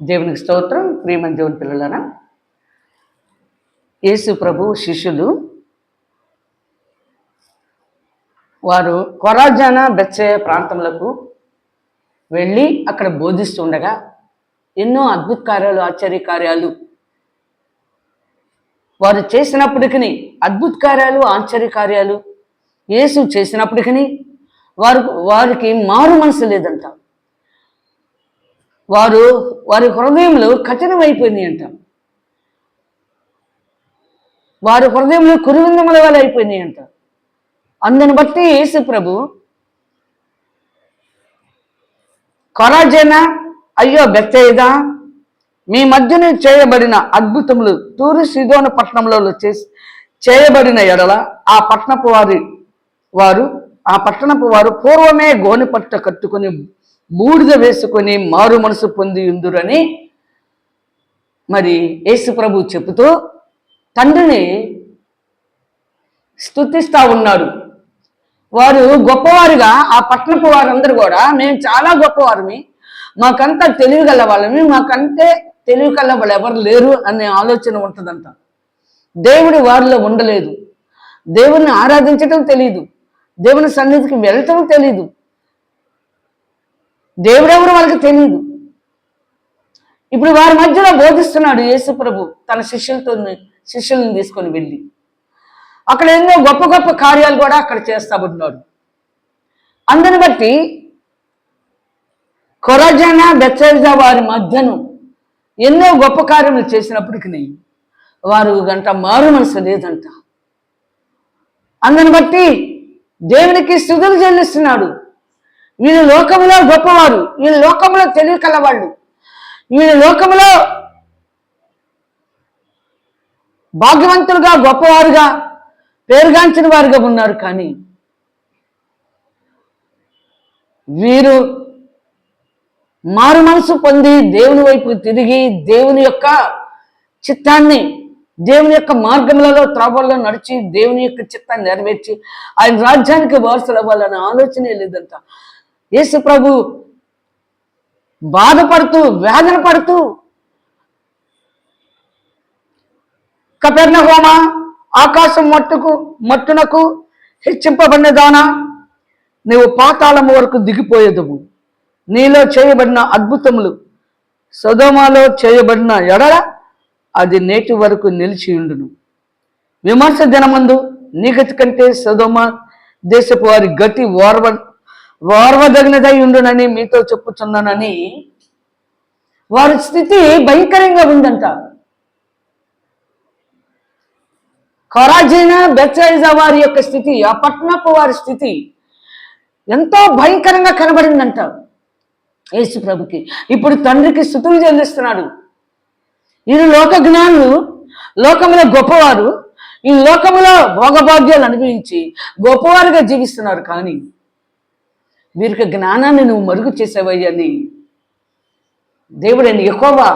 దేవునికి స్తోత్రం ప్రియమైన దేవుని పిల్లలనా యేసు ప్రభు శిష్యులు వారు కొరాజాన బెచ్చయ ప్రాంతములకు వెళ్ళి అక్కడ బోధిస్తుండగా ఎన్నో అద్భుత కార్యాలు ఆశ్చర్య కార్యాలు. వారు చేసినప్పటికీ అద్భుత కార్యాలు ఆశ్చర్య కార్యాలు యేసు చేసినప్పటికీ వారు వారికి మారు మనసు లేదంట. వారు వారి హృదయంలో కఠినమైపోయింది అంట. వారి హృదయంలో కురువిందముల వల్ల అయిపోయినాయి అంట. అందుని బట్టి యేసు ప్రభు కొరాజన అయ్యో బెత్తయిదా మీ మధ్యన చేయబడిన అద్భుతములు తూరు సిదోన పట్టణంలో చేసి చేయబడిన ఎడల ఆ పట్టణపు వారి వారు ఆ పట్టణపు వారు పూర్వమే గోని పట్ట కట్టుకుని బూడిద వేసుకొని మారు మనసు పొంది ఉందురని మరి యేసు ప్రభు చెబుతూ తండ్రిని స్థుతిస్తూ ఉన్నాడు వారు గొప్పవారుగా ఆ పట్టణపు వారందరూ కూడా మేము చాలా గొప్పవారిని మాకంతా తెలివి గల వాళ్ళమి మాకంటే తెలివి కల వాళ్ళు ఎవరు లేరు అనే ఆలోచన ఉంటుందంట. దేవుడి వారిలో ఉండలేదు. దేవుణ్ణి ఆరాధించటం తెలియదు దేవుని సన్నిధికి వెళ్ళటం తెలియదు దేవుడెవరు వాళ్ళకి తెలియదు ఇప్పుడు వారి మధ్యలో బోధిస్తున్నాడు యేసు ప్రభు తన శిష్యులతో శిష్యులను తీసుకొని వెళ్ళి. అక్కడ ఎన్నో గొప్ప గొప్ప కార్యాలు కూడా అక్కడ చేస్తా ఉన్నాడు అందుని బట్టి కొరజన బెచ్చైజా వారి మధ్యను ఎన్నో గొప్ప కార్యములు చేసినప్పటికీ వారు గంట మారు మనసు లేదంట. అందుని బట్టి దేవునికి స్థుతులు చెల్లిస్తున్నాడు. వీళ్ళు లోకంలో గొప్పవారు. వీళ్ళు లోకంలో తెలివి కలవాళ్ళు. వీళ్ళు లోకంలో భాగ్యవంతులుగా గొప్పవారుగా పేరుగాంచిన వారుగా ఉన్నారు కానీ వీరు మారు మనసు పొంది దేవుని వైపు తిరిగి దేవుని యొక్క చిత్తాన్ని దేవుని యొక్క మార్గములలో త్రాబల్లో నడిచి దేవుని యొక్క చిత్తాన్ని నెరవేర్చి ఆయన రాజ్యానికి వారసులు అవ్వాలనే ఆలోచనే లేదంట. యేసు ప్రభు బాధపడుతూ వేదన పడుతూ కపెర్ణ హోమ ఆకాశం మట్టుకు మట్టునకు హెచ్చింపబడిన దానా నీవు పాతాళము వరకు దిగిపోయేదవు. నీలో చేయబడిన అద్భుతములు సదోమాలో చేయబడిన ఎడల అది నేటి వరకు నిలిచి ఉండును. విమర్శ దినమందు నీగతి కంటే సదోమ దేశపు వారి గతి ఓర్వ ఓర్వదగినదై ఉండునని మీతో చెప్పుచున్నానని వారి స్థితి భయంకరంగా ఉందంట. కొరాజీన బెత్సైజా వారి యొక్క స్థితి ఆ పట్టణపు వారి స్థితి ఎంతో భయంకరంగా కనబడిందంట. యేసు ప్రభుకి. ఇప్పుడు తండ్రికి స్థుతులు చెల్లిస్తున్నాడు. వీరు లోక జ్ఞానులు లోకంలో గొప్పవారు ఈ లోకములో భోగభాగ్యాలు అనుభవించి గొప్పవారుగా జీవిస్తున్నారు కానీ వీరికి జ్ఞానాన్ని నువ్వు మరుగు చేసావయ్యని దేవుడని ఎక్కువగా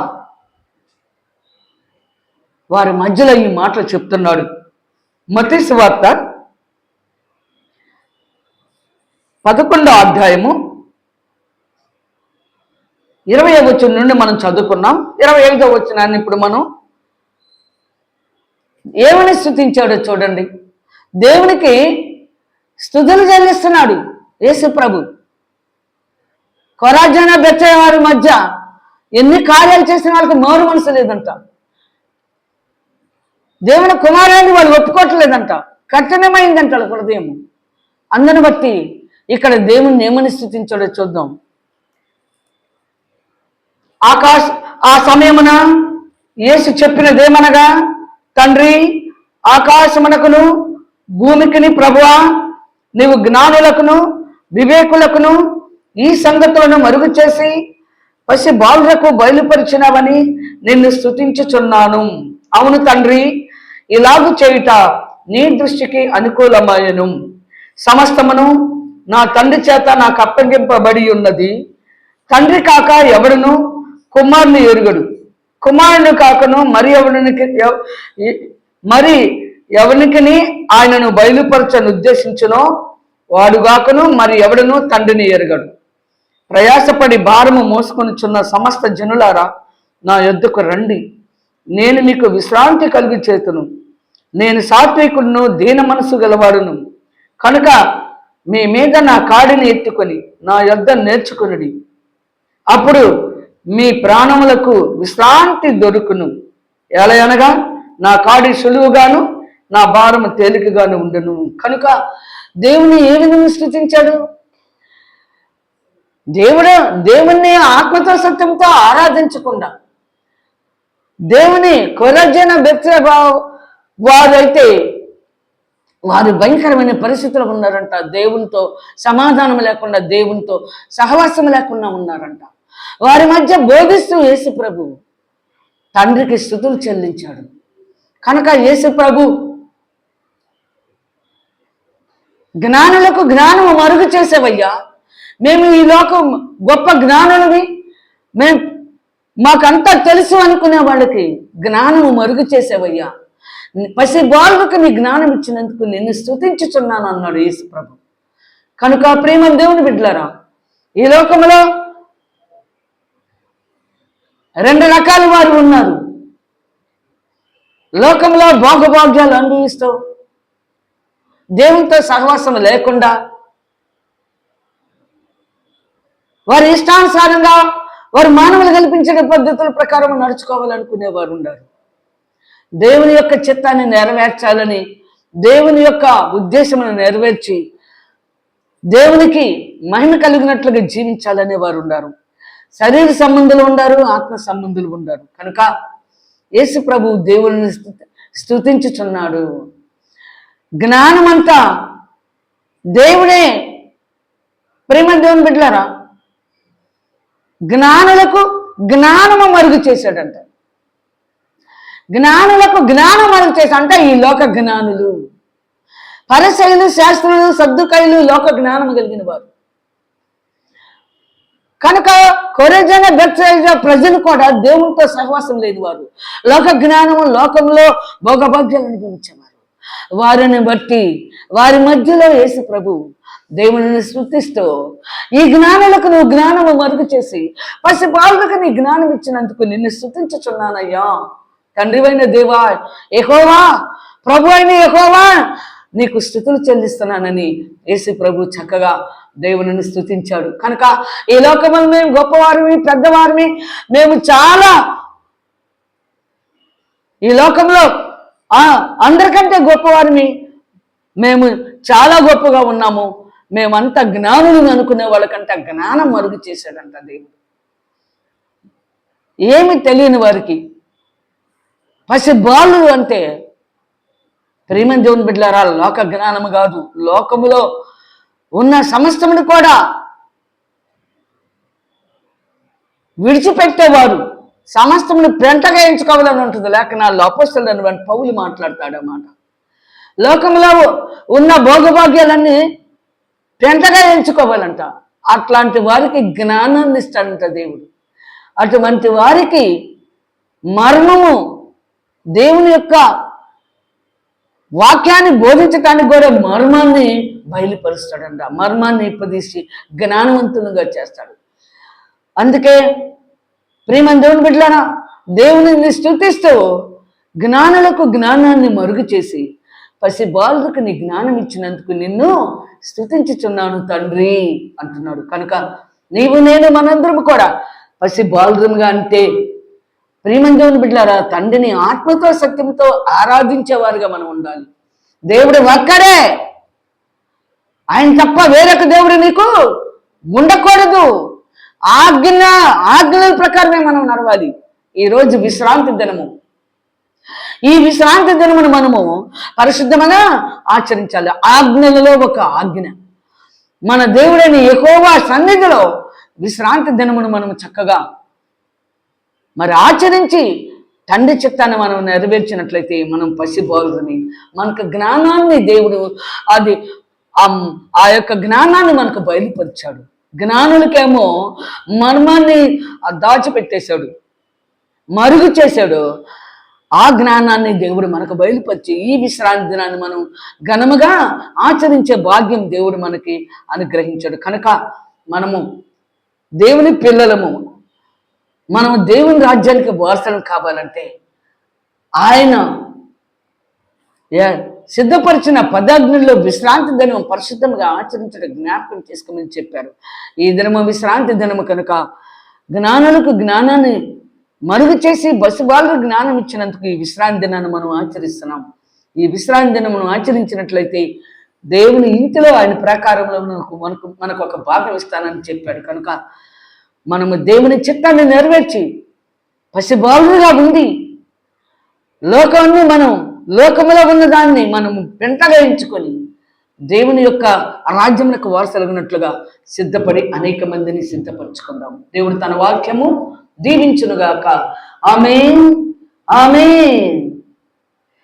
వారి మధ్యలో ఈ మాటలు చెప్తున్నాడు. మతీసు వార్త పదకొండో అధ్యాయము ఇరవై వచ్చిన నుండి మనం చదువుకున్నాం. ఇరవై ఐదో వచ్చినాన్ని ఇప్పుడు మనం ఏమని స్థుతించాడో చూడండి. దేవునికి స్థుతులు చెల్లిస్తున్నాడు. యేసు ప్రభు. కొరాజన బెచ్చయ్య వారి మధ్య ఎన్ని కార్యాలు చేసిన వాళ్ళకి మోరు మనసు లేదంట. దేవుని కుమారాన్ని వాళ్ళు ఒప్పుకోవట్లేదంట. కఠినమైందంట వాళ్ళ హృదయం. అందరిని బట్టి ఇక్కడ దేవుణ్ణి ఏమని స్థుతించాడో చూద్దాం. ఆకాశ ఆ సమయమున యేసు చెప్పినదేమనగా తండ్రి ఆకాశమునకును భూమికిని ప్రభువా నీవు జ్ఞానులకును వివేకులకును ఈ సంగతులను మరుగు చేసి పసి బాలులకు బయలుపరిచినవని నిన్ను స్థుతించుచున్నాను అవును తండ్రి ఇలాగు చేయుట నీ దృష్టికి అనుకూలమయను. సమస్తమును నా తండ్రి చేత నాకు అప్పగింపబడి ఉన్నది. తండ్రి కాక ఎవడును కుమారుని ఎరుగడు. కుమారుని కాకను మరి ఎవరికి మరి ఎవరికి ఆయనను బయలుపరచను ఉద్దేశించునో వాడుగాకను మరి ఎవడను? తండ్రిని ఎరగడు. ప్రయాసపడి భారము మోసుకొనిచున్న సమస్త జనులారా నా యొద్దకు రండి. నేను మీకు విశ్రాంతి కలిగి చేతును. నేను సాత్వికుడును దీన మనసు గలవాడును. కనుక మీ మీద నా కాడిని ఎత్తుకొని నా యొద్ద నేర్చుకునుడి. అప్పుడు మీ ప్రాణములకు విశ్రాంతి దొరుకును. ఎలా అనగా నా కాడి సులువుగాను నా భారము తేలికగాను ఉండను. కనుక దేవుని ఏ విధంగా స్థుతించాడు దేవుడు దేవుణ్ణి ఆత్మతో సత్యంతో ఆరాధించకుండా. దేవుని కొరజన బెత్ర వారైతే వారు భయంకరమైన పరిస్థితులు ఉన్నారంట. దేవునితో సమాధానం లేకుండా దేవునితో సహవాసం లేకుండా ఉన్నారంట. వారి మధ్య బోధిస్తూ యేసు ప్రభు తండ్రికి స్థుతులు చెల్లించాడు. కనుక యేసు ప్రభు జ్ఞానులకు జ్ఞానము మరుగు చేసేవయ్యా. మేము ఈ లోకం గొప్ప జ్ఞానులవి. మేము మాకంతా తెలుసు అనుకునే వాళ్ళకి జ్ఞానము మరుగు చేసేవయ్యా. పసి బాలుకు నీ జ్ఞానం ఇచ్చినందుకు నిన్ను స్థుతించుచున్నాను అన్నాడు యేసు ప్రభు కనుక ప్రేమ దేవుని బిడ్డలరా ఈ లోకంలో రెండు రకాల వారు ఉన్నారు. లోకంలో భోగభాగ్యాలు అనుభవిస్తావు దేవునితో సహవాసం లేకుండా వారి ఇష్టానుసారంగా వారు మానవులు కల్పించిన పద్ధతుల ప్రకారం నడుచుకోవాలనుకునేవారు ఉన్నారు. దేవుని యొక్క చిత్తాన్ని నెరవేర్చాలని దేవుని యొక్క ఉద్దేశమును నెరవేర్చి దేవునికి మహిమ కలిగినట్లుగా జీవించాలనే వారు ఉన్నారు. శరీర సంబంధులు ఉండారు ఆత్మ సంబంధులు ఉండారు కనుక యేసు ప్రభు దేవుని స్తుతి- స్తుతించుచున్నాడు జ్ఞానమంతా దేవుడే ప్రేమ దేవుని బిడ్డలారా? జ్ఞానులకు జ్ఞానము మరుగు చేశాడంట. జ్ఞానులకు జ్ఞానం మరుగు చేశాడు. అంటే ఈ లోక జ్ఞానులు పరశైలు శాస్త్రులు సర్దుకైలు లోక జ్ఞానం కలిగిన వారు. కనుక కొరజన బెత్సైజ ప్రజలు కూడా దేవునితో సహవాసం లేని వారు. లోక జ్ఞానము లోకంలో భోగభాగ్యాలు అనుభవించారు వారిని బట్టి వారి మధ్యలో యేసు ప్రభు దేవుని సృష్టిస్తూ ఈ జ్ఞానులకు నువ్వు జ్ఞానము మరుగు చేసి పసి బాలులకు నీ జ్ఞానం ఇచ్చినందుకు నిన్ను స్థుతించుచున్నానయ్యా తండ్రివైన దేవా ఎహోవా ప్రభు అయిన ఎహోవా నీకు స్థుతులు చెల్లిస్తున్నానని యేసు ప్రభు చక్కగా దేవుని స్థుతించాడు. కనుక ఈ లోకములు మేము గొప్పవారిమి పెద్దవారిమి మేము చాలా ఈ లోకంలో అందరికంటే గొప్పవారిని మేము చాలా గొప్పగా ఉన్నాము. మేమంతా జ్ఞానులు అనుకునే వాళ్ళకంటే జ్ఞానం మరుగు చేశాడంట దేవుడు. ఏమి తెలియని వారికి పసిబాలు అంటే ప్రేమ దేవుని బిడ్డలారా లోక జ్ఞానము కాదు. లోకములో ఉన్న సమస్తమును కూడా విడిచిపెట్టేవారు. సమస్తమును పెంటగా ఎంచుకోవాలని ఉంటుంది లేఖనాల్లో అపస్తులని పౌలు మాట్లాడతాడు అన్నమాట. లోకంలో ఉన్న భోగభాగ్యాలన్నీ పెంటగా ఎంచుకోవాలంట. అట్లాంటి వారికి జ్ఞానాన్ని ఇస్తాడంట దేవుడు. అటువంటి వారికి మర్మము దేవుని యొక్క వాక్యాన్ని బోధించటానికి కూడా మర్మాన్ని బయలుపరుస్తాడంట. మర్మాన్ని ఇప్పదీసి జ్ఞానవంతులుగా చేస్తాడు. అందుకే ప్రేమ దేవుని బిడ్డలారా దేవుని స్థుతిస్తూ జ్ఞానులకు జ్ఞానాన్ని మరుగు చేసి పసి బాలుకు నీ జ్ఞానం ఇచ్చినందుకు నిన్ను స్థుతించుచున్నాను తండ్రి అంటున్నాడు. కనుక నీవు నేను మనందరం కూడా పసి బాలురంగా అంటే ప్రేమ దేవుని బిడ్డలారా తండ్రిని ఆత్మతో సత్యంతో ఆరాధించేవారుగా మనం ఉండాలి. దేవుడు ఒక్కడే. ఆయన తప్ప వేరొక దేవుడు నీకు ఉండకూడదు. ఆజ్ఞ ఆజ్ఞల ప్రకారమే మనం నడవాలి. ఈ రోజు విశ్రాంతి దినము. ఈ విశ్రాంతి దినమును మనము పరిశుద్ధమైన ఆచరించాలి. ఆజ్ఞలలో ఒక ఆజ్ఞ. మన దేవుడైన ఎక్కువగా సన్నిధిలో విశ్రాంతి దినమును మనము చక్కగా మరి ఆచరించి తండ్రి చిత్తాన్ని మనం నెరవేర్చినట్లయితే మనం పసిబోలని మనకు జ్ఞానాన్ని దేవుడు అది ఆ యొక్క జ్ఞానాన్ని మనకు బయలుపరిచాడు. జ్ఞానులకేమో మర్మాన్ని దాచిపెట్టేశాడు మరుగు చేశాడు. ఆ జ్ఞానాన్ని దేవుడు మనకు బయలుపరిచి ఈ విశ్రాంతి దినాన్ని మనం ఘనముగా ఆచరించే భాగ్యం దేవుడు మనకి అనుగ్రహించాడు. కనుక మనము దేవుని పిల్లలము మనం దేవుని రాజ్యానికి వారసులం కావాలంటే ఆయన యా సిద్ధపరిచిన పదాజ్ఞల్లో విశ్రాంతి దినం పరిశుద్ధంగా ఆచరించడం జ్ఞాపకం చేసుకోమని చెప్పారు. ఈ దినము విశ్రాంతి దినము కనుక జ్ఞానులకు జ్ఞానాన్ని మరుగు చేసి బసుబాలకు జ్ఞానం ఇచ్చినందుకు ఈ విశ్రాంతి దినాన్ని మనం ఆచరిస్తున్నాం. ఈ విశ్రాంతి దినమును ఆచరించినట్లయితే దేవుని ఇంటిలో ఆయన ప్రకారంలో మనకు మనకు మనకు ఒక భాగం ఇస్తానని చెప్పాడు. కనుక మనము దేవుని చిత్తాన్ని నెరవేర్చి పసిబాలుగా ఉంది లోకాన్ని మనం లోకములో ఉన్న దాన్ని మనము పెంటగా ఎంచుకొని దేవుని యొక్క రాజ్యమునకు వారసలుగినట్లుగా సిద్ధపడి అనేక మందిని సిద్ధపరచుకుందాం. దేవుడు తన వాక్యము దీవించునుగాక. ఆమె ఆమెన్.